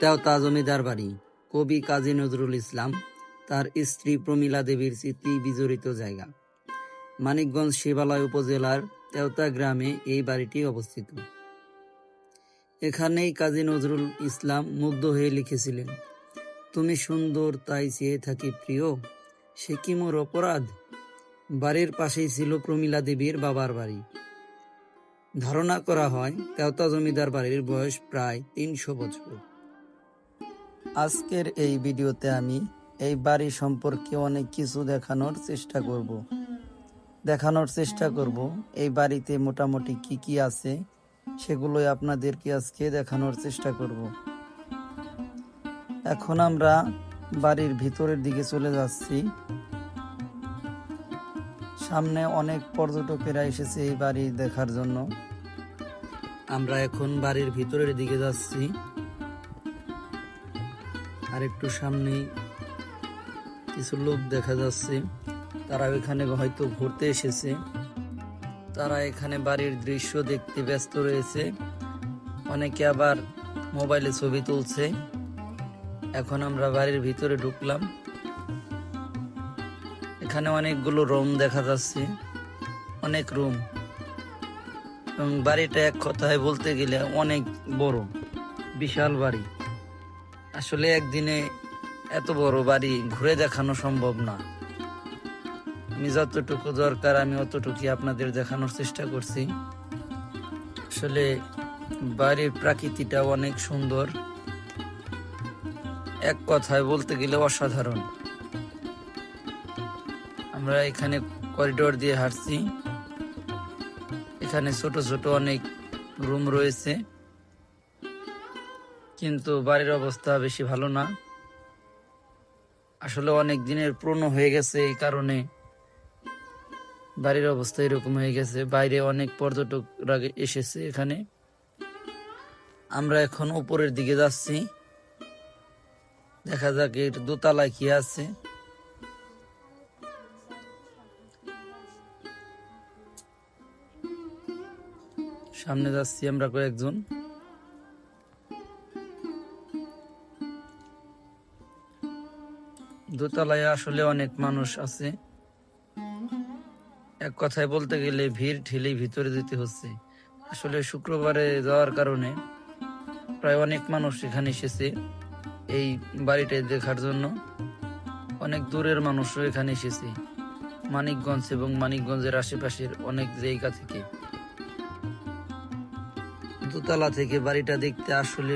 তেওতা জমিদার বাড়ি। কবি কাজী নজরুল ইসলাম তার স্ত্রী প্রমীলা দেবীর স্মৃতি বিজড়িত জায়গা। মানিকগঞ্জ শিবালয় উপজেলার তেওতা গ্রামে এই বাড়িটি অবস্থিত। এখানেই কাজী নজরুল ইসলাম মুগ্ধ হয়ে লিখেছিলেন, তুমি সুন্দর, তাই চেয়ে থাকি প্রিয়, সে কি মোর অপরাধ? বাড়ির পাশেই ছিল প্রমীলা দেবীর বাবার বাড়ি। ধারণা করা হয়, তেওতা জমিদার বাড়ির বয়স প্রায় তিনশো বছর। আজকের এই ভিডিওতে আমি এই বাড়ি সম্পর্কে অনেক কিছু দেখানোর চেষ্টা করব। দেখানোর চেষ্টা করব এই বাড়িতে মোটামুটি কি কি আছে সেগুলোই আপনাদেরকে আজকে দেখানোর চেষ্টা করব। এখন আমরা বাড়ির ভিতরের দিকে চলে যাচ্ছি। সামনে অনেক পর্যটকেরা এসেছে এই বাড়ি দেখার জন্য। আমরা এখন বাড়ির ভিতরের দিকে যাচ্ছি। আর একটু সামনেই কিছু লোক দেখা যাচ্ছে। তারা এখানে হয়তো ঘুরতে এসেছে। তারা এখানে বাড়ির দৃশ্য দেখতে ব্যস্ত রয়েছে। অনেকে আবার মোবাইলে ছবি তুলছে। এখন আমরা বাড়ির ভিতরে ঢুকলাম। এখানে অনেকগুলো রুম দেখা যাচ্ছে। অনেক রুম। এবং বাড়িটা এক কথায় বলতে গেলে অনেক বড়, বিশাল বাড়ি। আসলে একদিনে এত বড় বাড়ি ঘুরে দেখানো সম্ভব না। আমি যতটুকু দরকার, আমি অতটুকুই আপনাদের দেখানোর চেষ্টা করছি। আসলে বাড়ির প্রাকৃতিটা অনেক সুন্দর। এক কথায় বলতে গেলে অসাধারণ। আমরা এখানে করিডোর দিয়ে হাঁটছি। এখানে ছোট ছোট অনেক রুম রয়েছে। কিন্তু বাড়ির অবস্থা বেশি ভালো না। আসলে অনেক দিনের পুরনো হয়ে গেছে এই কারণে বাড়ির অবস্থা এরকম হয়ে গেছে। বাইরে অনেক পর্যটকরা এসেছে এখানে। আমরা এখন উপরের দিকে যাচ্ছি। দেখা যাক এর দোতলায় কি আছে। সামনে যাচ্ছি আমরা কয়েকজন। দোতলায় আসলে অনেক মানুষ আছে। এক কথায় বলতে গেলে ভিড় ঠেলে ভিতরে যেতে হচ্ছে। আসলে শুক্রবারে যাওয়ার কারণে প্রায় অনেক মানুষ এখানে এসেছে এই বাড়িটা দেখার জন্য। অনেক দূরের মানুষও এখানে এসেছে। মানিকগঞ্জ এবং মানিকগঞ্জের আশেপাশের অনেক জায়গা থেকে। দোতলা থেকে বাড়িটা দেখতে আসলে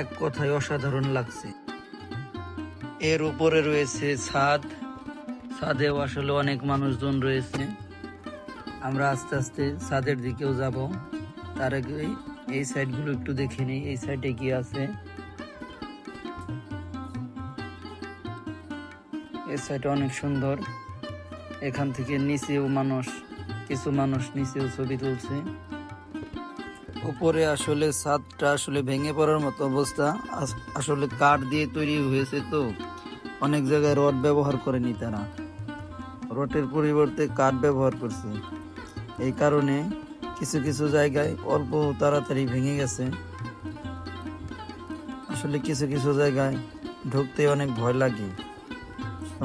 এক কথায় অসাধারণ লাগছে। এর উপরে রয়েছে ছাদ ছাদেও আসলে অনেক মানুষজন রয়েছে। আমরা আস্তে আস্তে ছাদের দিকেও যাব। তার আগে এই সাইডগুলো একটু দেখে নিই। এই সাইডে কি আছে? এই সাইড অনেক সুন্দর। এখান থেকে নিচেও মানুষ কিছু মানুষ নিচেও ছবি তুলছে। উপরে আসলে ছাদটা আসলে ভেঙে পড়ার মতো অবস্থা। আসলে কাঠ দিয়ে তৈরি হয়েছে তো। অনেক জায়গায় রড ব্যবহার করেনি তারা। রডের পরিবর্তে কাঠ ব্যবহার করছে। এই কারণে কিছু কিছু জায়গায় অল্প তাড়াতাড়ি ভেঙে গেছে। আসলে কিছু কিছু জায়গায় ঢুকতে অনেক ভয় লাগে।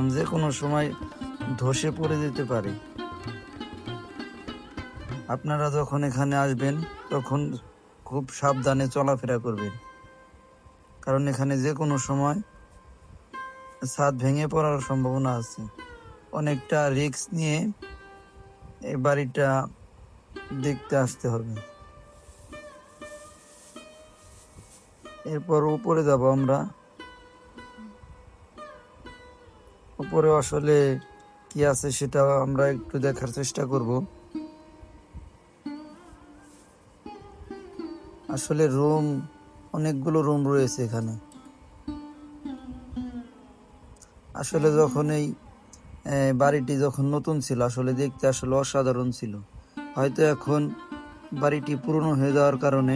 যে কোনো সময় ধসে পড়ে যেতে পারে। আপনারা যখন এখানে আসবেন, তখন খুব সাবধানে চলাফেরা করবেন। কারণ এখানে যে কোনো সময় ছাদ ভেঙে পড়ার সম্ভাবনা আছে। অনেকটা রিস্ক নিয়ে এই বাড়িটা দেখতে আসতে হবে। এরপর উপরে যাব আমরা। উপরে আসলে কি আছে সেটা আমরা একটু দেখার চেষ্টা করব। আসলে রুম, অনেকগুলো রুম রয়েছে এখানে। আসলে যখন এই বাড়িটি যখন নতুন ছিল, আসলে দেখতে আসলে অসাধারণ ছিল। হয়তো এখন বাড়িটি পুরনো হয়ে যাওয়ার কারণে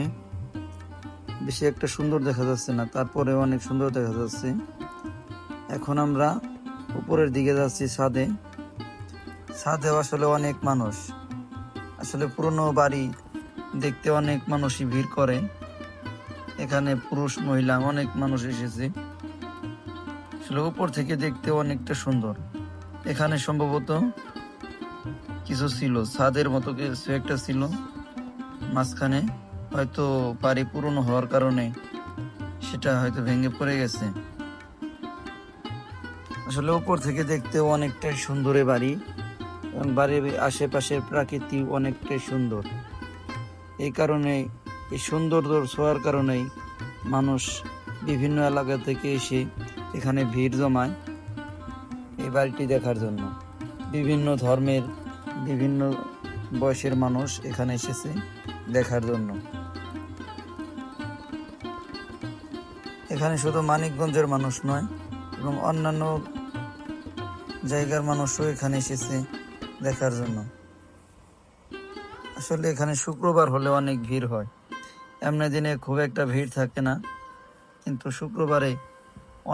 বেশি একটা সুন্দর দেখা যাচ্ছে না তারপরে অনেক সুন্দর দেখা যাচ্ছে। এখন আমরা উপরের দিকে যাচ্ছি ছাদে। ছাদে আসলে অনেক মানুষ। আসলে পুরনো বাড়ি দেখতে অনেক মানুষই ভিড় করে। এখানে পুরুষ, মহিলা অনেক মানুষ এসেছে। আসলে উপর থেকে দেখতে অনেকটা সুন্দর। এখানে সম্ভবত কিছু ছিল, ছাদের মতো কিছু একটা ছিল। মাঝখানে হয়তো বাড়ি পুরনো হওয়ার কারণে সেটা হয়তো ভেঙে পড়ে গেছে। আসলে উপর থেকে দেখতে অনেকটাই সুন্দর বাড়ি। এবং বাড়ির আশেপাশের প্রাকৃতি অনেকটাই সুন্দর। এই কারণে এই সৌন্দর্য ছোঁয়ার কারণেই মানুষ বিভিন্ন এলাকা থেকে এসে এখানে ভিড় জমায় এই বাড়িটি দেখার জন্য। বিভিন্ন ধর্মের, বিভিন্ন বয়সের মানুষ এখানে এসেছে দেখার জন্য। এখানে শুধু মানিকগঞ্জের মানুষ নয়, এবং অন্যান্য জায়গার মানুষও এখানে এসেছে দেখার জন্য। আসলে এখানে শুক্রবার হলে অনেক ভিড় হয়। এমনি দিনে খুব একটা ভিড় থাকে না, কিন্তু শুক্রবারে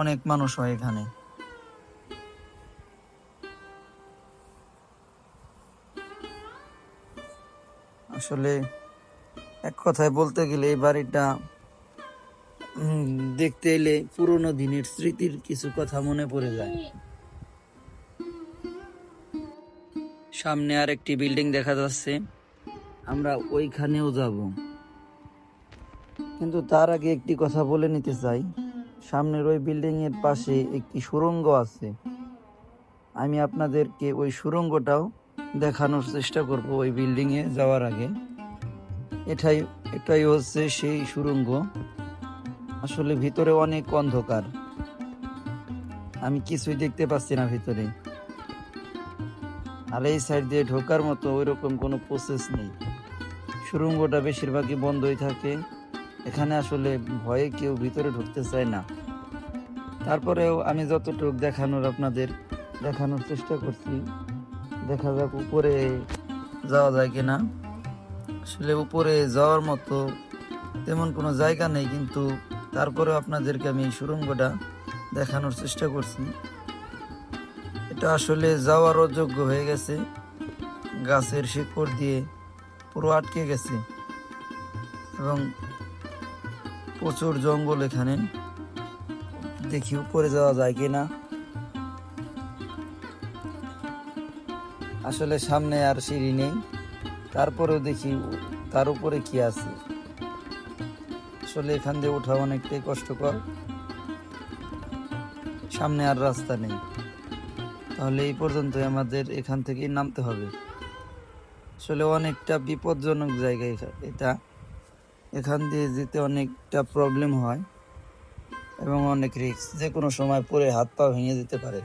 অনেক মানুষ হয় এখানে। আসলে এক কথায় বলতে গেলে এই বাড়িটা দেখতে এলে পুরোনো দিনের স্মৃতির কিছু কথা মনে পড়ে যায়। সামনে আর একটি বিল্ডিং দেখা যাচ্ছে। আমরা ওইখানেও যাব। কিন্তু তার আগে একটি কথা বলে নিতে চাই। সামনের ওই বিল্ডিং এর পাশে একটি সুরঙ্গ আছে। আমি আপনাদেরকে ওই সুরঙ্গটাও দেখানোর চেষ্টা করব ওই বিল্ডিং এ যাওয়ার আগে। এটাই এটাই হচ্ছে সেই সুরঙ্গ। আসলে ভিতরে অনেক অন্ধকার। আমি কিছুই দেখতে পাচ্ছি না ভিতরে। আর এই সাইড দিয়ে ঢোকার মতো ওইরকম কোনো প্রসেস নেই। সুড়ঙ্গটা বেশিরভাগই বন্ধই থাকে। এখানে আসলে ভয়ে কেউ ভিতরে ঢুকতে চায় না। তারপরেও আমি যতটুকু দেখানোর আপনাদের, দেখানোর চেষ্টা করছি। দেখা যাক উপরে যাওয়া যায় কিনা। আসলে উপরে যাওয়ার মতো তেমন কোনো জায়গা নেই, কিন্তু তারপরেও আপনাদেরকে আমি এই সুড়ঙ্গটা দেখানোর চেষ্টা করছি। এটা আসলে যাওয়ার অযোগ্য হয়ে গেছে। গাছের শিকড় দিয়ে পুরো আটকে গেছে। এবং প্রচুর জঙ্গল এখানে। দেখি উপরে যাওয়া যায় কিনা আসলে সামনে আর সিঁড়ি নেই। তারপরেও দেখি তার উপরে কি আছে। আসলে এখান দিয়ে ওঠা অনেকটাই কষ্টকর। সামনে আর রাস্তা নেই। তাহলে এই পর্যন্তই আমাদের এখান থেকেই নামতে হবে। আসলে অনেকটা বিপজ্জনক জায়গা এটা। এখান দিয়ে যেতে অনেকটা প্রবলেম হয় এবং অনেক রিস্ক যে কোনো সময় পরে হাত পা ভেঙে যেতে পারে।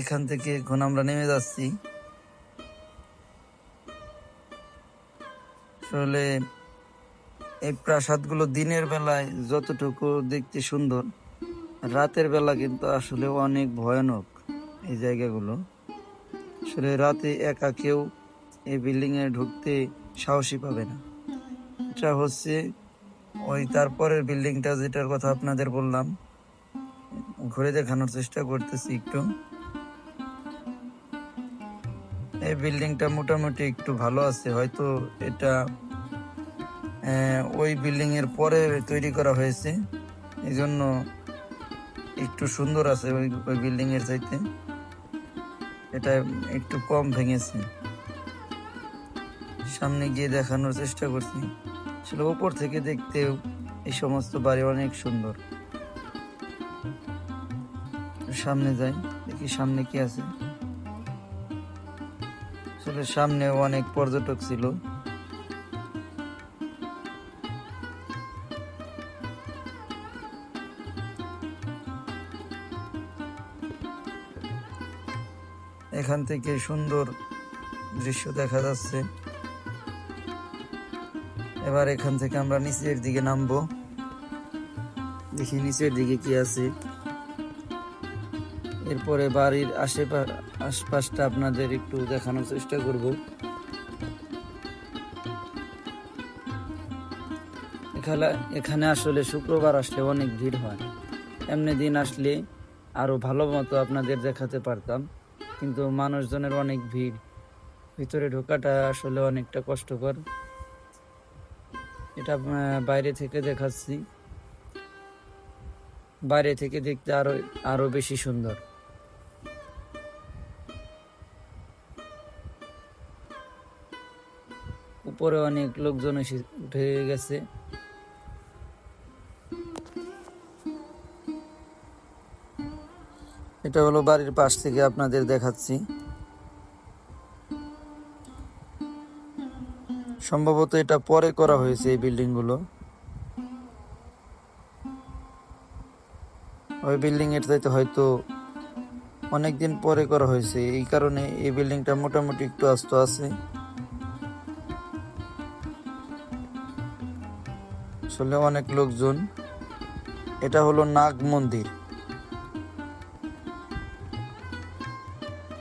এখান থেকে এখন আমরা নেমে যাচ্ছি। আসলে এই প্রাসাদগুলো দিনের বেলায় যতটুকু দেখতে সুন্দর, রাতের বেলা কিন্তু আসলে অনেক ভয়ানক এই জায়গাগুলো। আসলে রাতে একা কেউ এই বিল্ডিং এ ঢুকতে সাহসী পাবে না। এটা হচ্ছে ওই তারপরের বিল্ডিংটা যেটার কথা আপনাদের বললাম। ঘুরে দেখানোর চেষ্টা করতেছি একটু। এই বিল্ডিংটা মোটামুটি একটু ভালো আছে, হয়তো এটা ওই বিল্ডিং এর পরে তৈরি করা হয়েছে। এই জন্য একটু সুন্দর আছে ওই ওই বিল্ডিং এর চাইতে। এটা একটু কম ভেঙেছে। সামনে গিয়ে দেখানোর চেষ্টা করছি। আসলে উপর থেকে দেখতেও এই সমস্ত বাড়ি অনেক সুন্দর। সামনে যাই, দেখি সামনে কি আছে। আসলে সামনে অনেক পর্যটক ছিল। এখান থেকে সুন্দর দৃশ্য দেখা যাচ্ছে। এবার এখান থেকে আমরা নিচের দিকে নামবো। দেখি নিচের দিকে কি আছে। এরপরে বাড়ির আশেপাশ আশপাশটা আপনাদের একটু দেখানোর চেষ্টা করব। এখানে আসলে শুক্রবার আসলে অনেক ভিড় হয়। এমনি দিন আসলে আরও ভালো মতো আপনাদের দেখাতে পারতাম। কিন্তু মানুষজনের অনেক ভিড়। ভিতরে ঢোকাটা আসলে অনেকটা কষ্টকর। এটা বাইরে থেকে দেখাচ্ছি। বাইরে থেকে দেখতে আরও আরও বেশি সুন্দর। উপরে অনেক লোকজন এসে, উঠে গেছে। এটা হলো বাড়ির পাশ থেকে আপনাদের দেখাচ্ছি। সম্ভবত এটা পরে করা হয়েছে এই বিল্ডিংগুলো ওই বিল্ডিং এর চাইতে হয়তো অনেকদিন পরে করা হয়েছে। এই কারণে এই বিল্ডিংটা মোটামুটি একটু আস্ত আছে। আসলে অনেক লোকজন। এটা হলো নাগ মন্দির।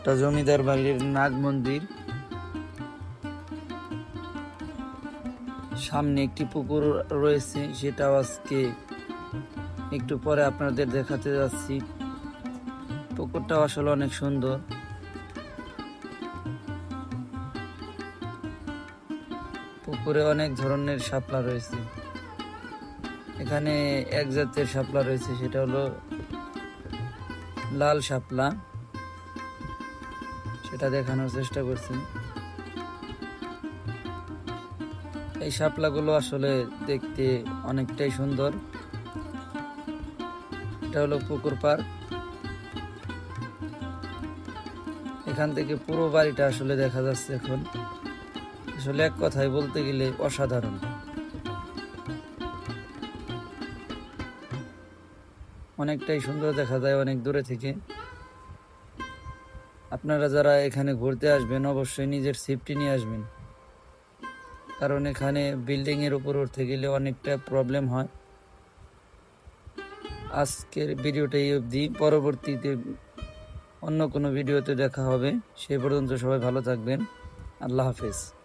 এটা জমিদার বাড়ির নাগ মন্দির। সামনে একটি পুকুর রয়েছে, সেটাও আজকে একটু পরে আপনাদের দেখাতে যাচ্ছি। পুকুরটাও আসলে অনেক সুন্দর। পুকুরে অনেক ধরনের শাপলা রয়েছে। এখানে এক জাতের শাপলা রয়েছে, সেটা হলো লাল শাপলা। সেটা দেখানোর চেষ্টা করছি। এই শাপলাগুলো আসলে দেখতে অনেকটাই সুন্দর। এটা হলো পুকুর পার্ক এখান থেকে পুরো বাড়িটা আসলে দেখা যাচ্ছে এখন। আসলে এক কথায় বলতে গেলে অসাধারণ। অনেকটাই সুন্দর দেখা যায় অনেক দূরে থেকে। আপনারা যারা এখানে ঘুরতে আসবেন, অবশ্যই নিজের সেফটি নিয়ে আসবেন। কারণ এখানে বিল্ডিংয়ের উপর উঠতে গেলে অনেকটা প্রবলেম হয়। আজকের ভিডিওটা এই অবধি। পরবর্তীতে অন্য কোনো ভিডিওতে দেখা হবে। সেই পর্যন্ত সবাই ভালো থাকবেন। আল্লাহ হাফেজ।